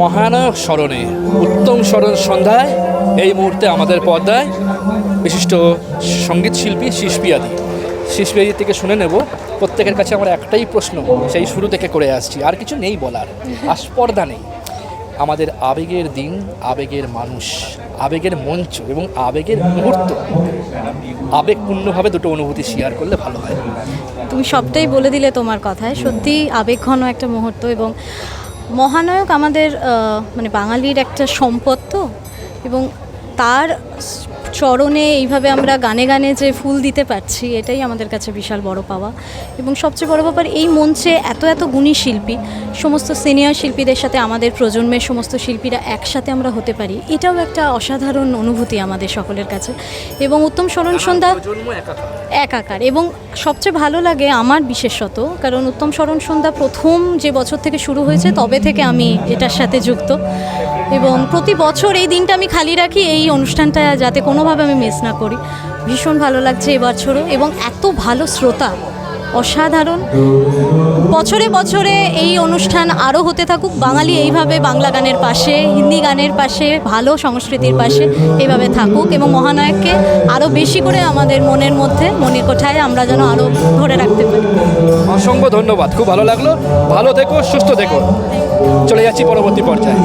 মহানায়ক স্মরণে, উত্তম স্মরণ সন্ধ্যায়, এই মুহূর্তে আমাদের পর্দায় বিশিষ্ট সংগীত শিল্পী শিল্পীয়াদি শিল্পীয়াদি থেকে শুনে নেব, প্রত্যেকের কাছে আমার একটাই প্রশ্ন, সেই শুরু থেকে করে আসছি, আর কিছু নেই বলার আস্পর্ধা নেই। আমাদের আবেগের দিন, আবেগের মানুষ, আবেগের মঞ্চ এবং আবেগের মুহূর্ত, আবেগপূর্ণভাবে দুটো অনুভূতি শেয়ার করলে ভালো হয়। তুমি সবটাই বলে দিলে তোমার কথায়। সত্যি আবেগঘন একটা মুহূর্ত এবং মহানায়ক আমাদের মানে বাঙালির একটা সম্পদ তো? এবং তার চরণে এইভাবে আমরা গানে গানে যে ফুল দিতে পারছি এটাই আমাদের কাছে বিশাল বড় পাওয়া। এবং সবচেয়ে বড় ব্যাপার এই মঞ্চে এত এত গুণী শিল্পী সমস্ত সিনিয়র শিল্পীদের সাথে আমাদের প্রজন্মের সমস্ত শিল্পীরা একসাথে আমরা হতে পারি এটাও একটা অসাধারণ অনুভূতি আমাদের সকলের কাছে। এবং উত্তম স্মরণ সন্ধ্যা একাকার। এবং সবচেয়ে ভালো লাগে আমার বিশেষত কারণ উত্তম স্মরণ সন্ধ্যা প্রথম যে বছর থেকে শুরু হয়েছে তবে থেকে আমি এটার সাথে যুক্ত। এবং প্রতি বছর এই দিনটা আমি খালি রাখি, এই অনুষ্ঠানটা যাতে কোনোভাবে আমি মিস না করি। ভীষণ ভালো লাগছে এবছরও এবং এত ভালো শ্রোতা, অসাধারণ। বছরে বছরে এই অনুষ্ঠান আরও হতে থাকুক, বাঙালি এইভাবে বাংলা গানের পাশে, হিন্দি গানের পাশে, ভালো সংস্কৃতির পাশে এইভাবে থাকুক এবং মহানায়ককে আরও বেশি করে আমাদের মনের মধ্যে, মনের কোঠায় আমরা যেন আরও ধরে রাখতে পারি। অসংখ্য ধন্যবাদ, খুব ভালো লাগল। ভালো থেকো, সুস্থ থেকো। চলে যাচ্ছি পরবর্তী পর্যায়ে।